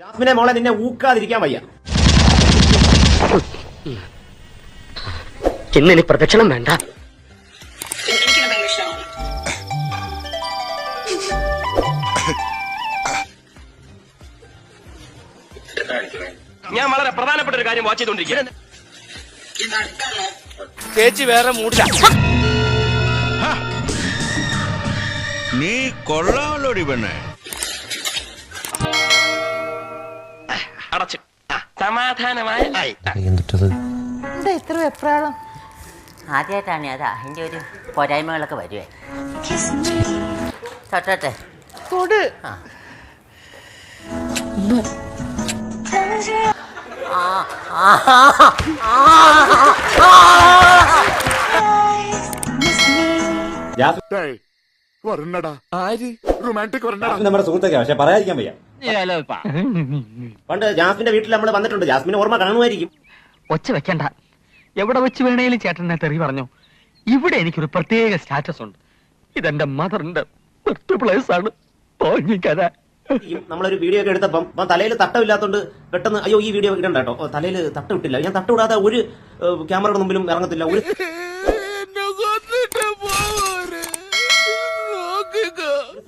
ജാസ്മിനെ മോളെ നിന്നെ ഊക്കാതിരിക്കാൻ വയ്യ. ഇന്നിനി പ്രദക്ഷിണം വേണ്ട. ഞാൻ വളരെ പ്രധാനപ്പെട്ട ഒരു കാര്യം വാച്ച് അടുത്താണോ ചേച്ചി വേറെ മൂടില്ല. നീ കൊള്ളാമല്ലോടി പെണ്ണേ. അടച്ച്. സമാധാനമായ. എന്താ ഇത്ര വെപ്രാളം? ആദ്യമായിട്ടാണ് അതാ അതിന്റെ ഒരു പോരായ്മകളൊക്കെ വരുവേ. തൊട്ടോട്ടെ. തൊട്. ആ. ആ ആര്? റൊമാന്റിക് വരണടാ ജാസ്മിൻ നമ്മുടെ സുഹൃത്തൊക്കെ പക്ഷെ പറയാതിരിക്കാൻ വയ്യ. പണ്ട് ജാസ്മിന്റെ വീട്ടിൽ നമ്മൾ വന്നിട്ടുണ്ട്. ജാസ്മിന് ഓർമ്മ കാണുമായിരിക്കും. ഒച്ച വെക്കണ്ട. എവിടെ വെച്ച് വേണേലും ചേട്ടനെ തെറി പറഞ്ഞു. ഇവിടെ എനിക്കൊരു പ്രത്യേക സ്റ്റാറ്റസ് ഉണ്ട്. ഇതെന്റെ മദറിന്റെ പ്ലേസ് ആണ്. തോന്നിക്കഥ നമ്മളൊരു വീഡിയോ ഒക്കെ എടുത്തപ്പം തലയിൽ തട്ടമില്ലാത്തോണ്ട് പെട്ടെന്ന് അയ്യോ ഈ വീഡിയോ ഇടണ്ട കേട്ടോ. തലയിൽ തട്ട ഇട്ടില്ല ഞാൻ തട്ട വിടാതെ ഒരു ക്യാമറയുടെ മുമ്പിലും ഇറങ്ങത്തില്ല. ഒരു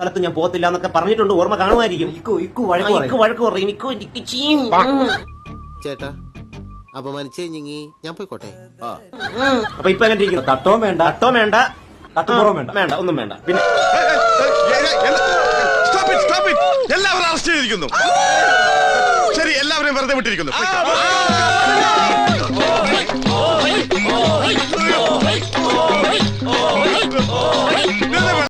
സ്ഥലത്ത് ഞാൻ പോകത്തില്ല എന്നൊക്കെ പറഞ്ഞിട്ടുണ്ട് ഓർമ്മ കാണുമായിരിക്കും ഇക്കു ഇക്കു വഴക്ക് പറയും ഇക്കു ഇക്കു ചീം. ചേട്ടാ അപമാനിച്ചേ ഞങ്ങി ഞാൻ പോയിക്കോട്ടെ അപ്പൊ ഇപ്പൊ എങ്ങനെ ഇരിക്കുന്നു തട്ടോ വേണ്ട തട്ടോ വേണ്ട തട്ടുപുറം വേണ്ട വേണ്ട ഒന്നും വേണ്ട പിന്നെ സ്റ്റോപ്പ് ഇറ്റ് സ്റ്റോപ്പ് ഇറ്റ് എല്ലാവരും അറസ്റ്റ് ചെയ്തിരിക്കുന്നു ശരി എല്ലാവരെയും വെറുതെ വിട്ടിരിക്കുന്നു